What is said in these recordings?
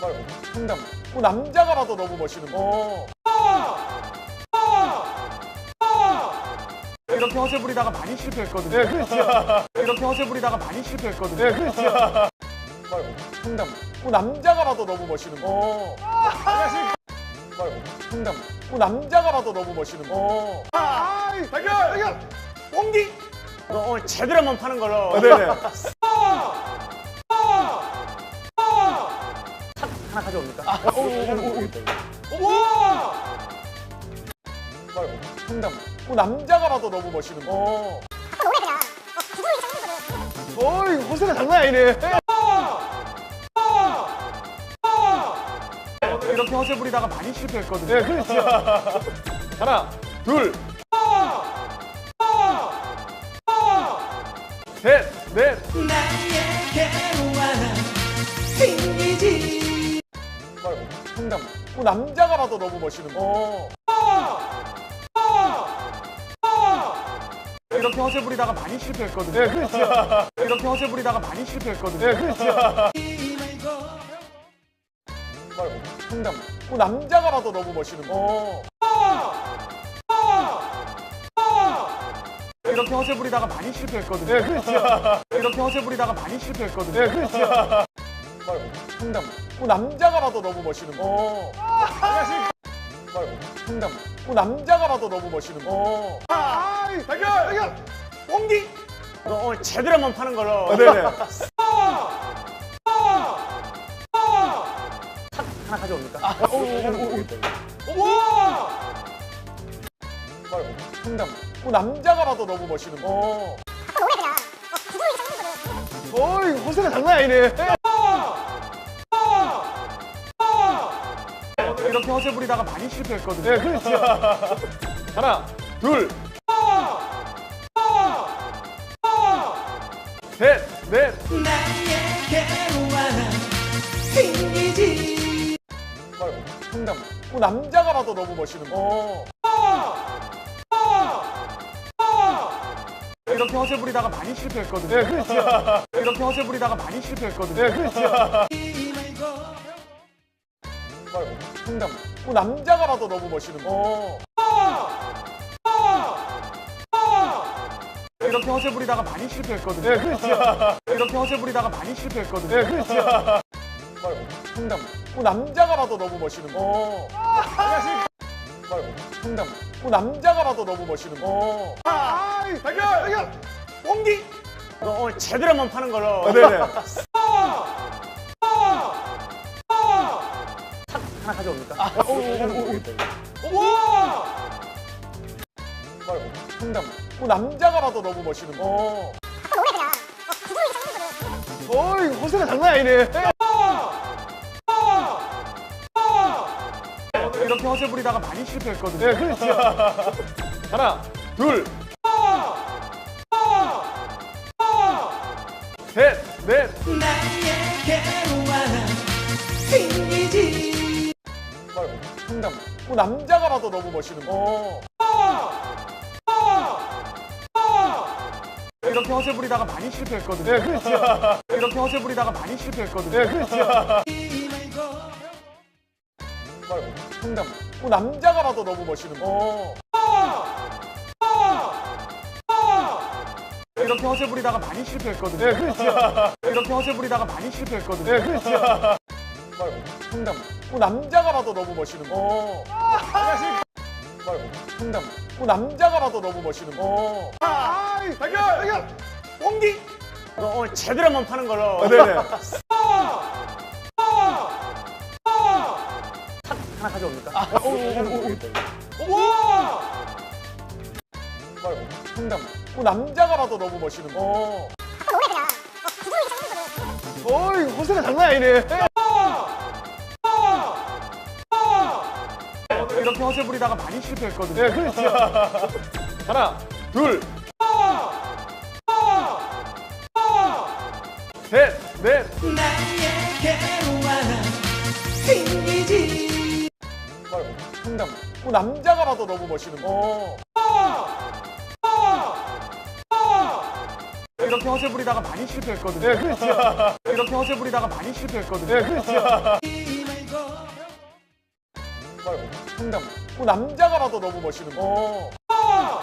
정말 상담. 어, 남자가 봐도 너무 멋있는 거. 어. 이렇게 허세 부리다가 많이 실패했거든요. 네, 그렇죠. 이렇게 허세 부리다가 많이 실패했거든요. 네, 그렇죠. 정말 상담. 어, 남자가 봐도 너무 멋있는 거. 어. 정말 상담. 어, 남자가 봐도 너무 멋있는 거. 어. 아이, 대결! 대결! 공기. 그럼 오늘 제대로 한번 파는 걸로. 어, 네네. 우와! 정말 상담. 어, 남자가 봐도 너무 멋있는 거. 어. 어이, 허세가 장난 아니네. 이렇게 허세 부리다가 많이 실패했거든요. 네, 그렇죠. 하나, 둘, 남자가 봐도 너무 멋있는 거. 어. 이렇게 허세 부리다가 많이 실패했거든요. 네, 그렇죠. 이렇게 허세 부리다가 많이 실패했거든요. 네, 그렇죠. 정말 상담. 어, 남자가 봐도 너무 멋있는 거. 어. 이렇게 허세 부리다가 많이 실패했거든요. 네, 그렇죠. 이렇게 허세 부리다가 많이 실패했거든요. 네, 그렇죠. 정말 상담. 어, 남자가 봐도 너무 멋있는 거. 어. 정말 상담. 어, 남자가 봐도 너무 멋있는 거. 어. 아이, 대결! 대결! 공기. 그럼 오늘 제대로 한번 파는 걸로. 어, 네네. 하나 가져옵니까? 오, 오, 오, 오. 우와! 정말 상담. 어, 남자가 봐도 너무 멋있는 거. 어. 어이, 허세가 장난 아니네. 허세 부리다가 많이 실패했거든요. 네, 그렇죠. 하나, 둘, 셋, 넷. 정말 상담. 어, 남자가 봐도 너무 멋있는 거. 어. 이렇게 허세 부리다가 많이 실패했거든요. 네, 그렇죠. 이렇게 허세 부리다가 많이 실패했거든요. 네, 그렇죠. 정말 상담. 어, 남자가 봐도 너무 멋있는 거. 어. 이렇게 허세 부리다가 많이 실패했거든요. 네, 그렇죠. 이렇게 허세 부리다가 많이 실패했거든요. 네, 그렇죠. 정말 상담. 어, 남자가 봐도 너무 멋있는 거. 어. 정말 상담. 어, 남자가 봐도 너무 멋있는 거. 어. 아이, 대결! 대결! 공기. 그럼 오늘 제대로 한번 파는 걸로. 어, 네네. 하나 가져옵니까? 오, 오, 오, 오. 우와! 정말 상담. 어, 남자가 봐도 너무 멋있는 거. 어. 어이, 허세가 장난 아니네. 이렇게 허세 부리다가 많이 실패했거든요. 네, 그렇죠. 하나, 둘, 셋, 넷. 정말 상담. 어, 남자가 봐도 너무 멋있는 거. 어. 이렇게 허세 부리다가 많이 실패했거든요. 네, 그렇죠. 이렇게 허세 부리다가 많이 실패했거든요. 네, 그렇죠. 정말 상담. 어, 남자가 봐도 너무 멋있는 거. 어. 이렇게 허세 부리다가 많이 실패했거든요. 네, 그렇죠. 이렇게 허세 부리다가 많이 실패했거든요. 네, 그렇죠. 정말 상담. 어, 남자가 봐도 너무 멋있는 거. 어. 정말 상담. 어, 남자가 봐도 너무 멋있는 거. 어. 아이, 대결! 대결! 공기. 그럼 오늘 제대로 한번 파는 걸로. 어, 네네. 하나 가져옵니까? 오, 오, 오, 오. 우와! 정말 상담. 어, 남자가 봐도 너무 멋있는 거. 어. 어이, 허세가 장난 아니네. 허세 부리다가 많이 실패했거든요. 네, 그렇죠. 하나, 둘, 셋, 넷. 정말 상담. 어, 남자가 봐도 너무 멋있는 거. 어. 이렇게 허세 부리다가 많이 실패했거든요. 네, 그렇죠. 이렇게 허세 부리다가 많이 실패했거든요. 네, 그렇죠. 정말 상담. 그 남자가 봐도 너무 멋있는 거. 어.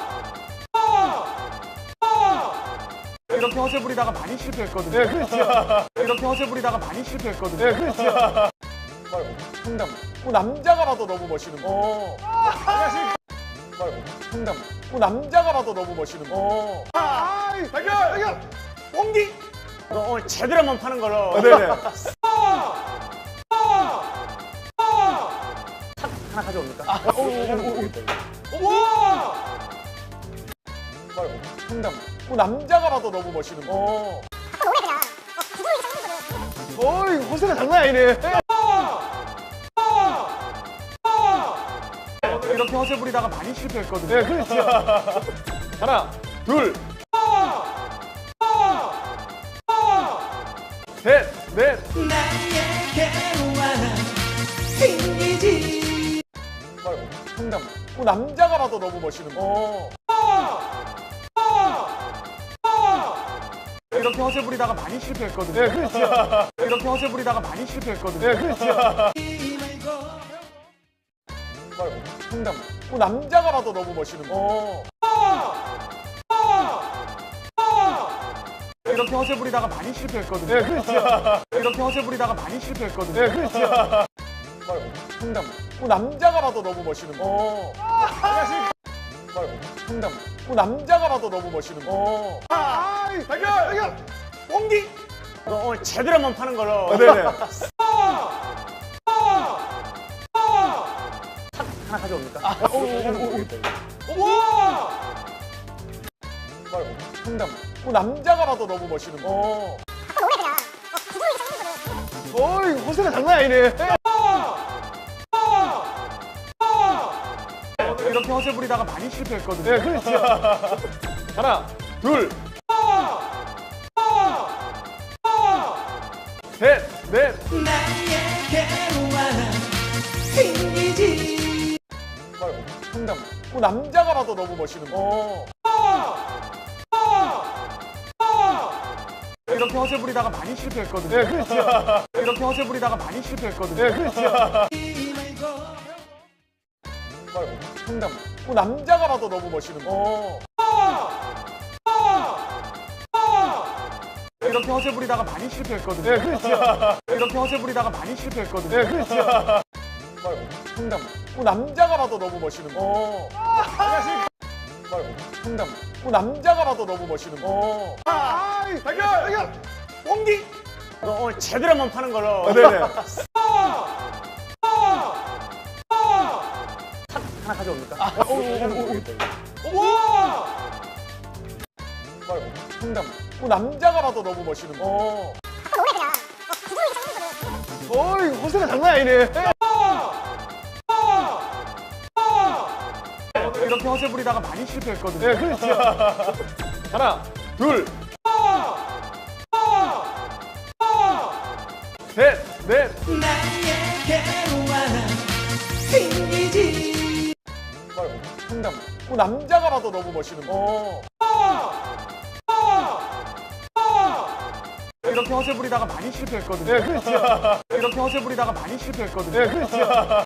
이렇게 허세 부리다가 많이 실패했거든요. 네, 그렇죠. 이렇게 허세 부리다가 많이 실패했거든요. 네, 그렇죠. 정말 상담. 그 남자가 봐도 너무 멋있는 거. 어. 정말 상담. 그 남자가 봐도 너무 멋있는 거. 어. 아이, 달걀, 달걀. 뽕기. 그럼 오늘 제대로 한번 파는 걸로. 네네. 하나 가져옵니까? 우와! 정말 상담. 그 남자가 봐도 너무 멋있는 거. 어. 어이, 호세가 장난 아니네. 이렇게 허세 부리다가 많이 실패했거든요. 네, 그렇죠. 하나, 둘, 셋, 넷. 상담. 그 남자가 봐도 너무 멋있는 거. 어. 이렇게 허세 부리다가 많이 실패했거든요. 네, 그렇죠. 이렇게 허세 부리다가 많이 실패했거든요. 네, 그렇죠. 정말 상담. 그 남자가 봐도 너무 멋있는 거. 어. 이렇게 허세 부리다가 많이 실패했거든요. 네, 그렇죠. 이렇게 허세 부리다가 많이 실패했거든요. 네, 그렇죠. 정말 상담. 그 남자가 봐도 너무 멋있는 거. 어. 정말 상담. 그 남자가 봐도 너무 멋있는 거. 어. 아이, 달걀, 달걀. 뽕기. 그럼 오늘 제대로 한번 파는 걸로. 네네. 하나 가져옵니까? 우와! 정말 상담. 그 남자가 봐도 너무 멋있는 거. 어. 어이, 호세가 장난 아니네. 허세 부리다가 많이 실패했거든요. 네, 그렇죠. 하나, 둘, 셋, 넷. 정말 상담. 그 남자가 봐도 너무 멋있는 거. 어. 이렇게 허세 부리다가 많이 실패했거든요. 네, 그렇죠. 이렇게 허세 부리다가 많이 실패했거든요. 네, 그렇죠. 정말 상담. 그 남자가 봐도 너무 멋있는 거. 어. 이렇게 허세 부리다가 많이 실패했거든요. 네, 그렇죠. 이렇게 허세 부리다가 많이 실패했거든요. 네, 그렇죠. 정말 상담. 그 남자가 봐도 너무 멋있는 거. 어. 정말 상담. 그 남자가 봐도 너무 멋있는 거. 어. 아이, 달걀, 달걀. 뽕기. 그럼 오늘 제대로 한번 파는 걸로. 네네. 우와! 정말 상담. 그 남자가 봐도 너무 멋있는 거. 어. 어이, 호세가 장난 아니네. 이렇게 허세 부리다가 많이 실패했거든요. 네, 그렇죠. 하나, 둘, 셋, 넷. 나에게로 와라 생기지 상담. 그 남자가 봐도 너무 멋있는 거. 어. 이렇게 허세 부리다가 많이 실패했거든요. 네, 그렇죠. 이렇게 허세 부리다가 많이 실패했거든요. 네, 그렇죠.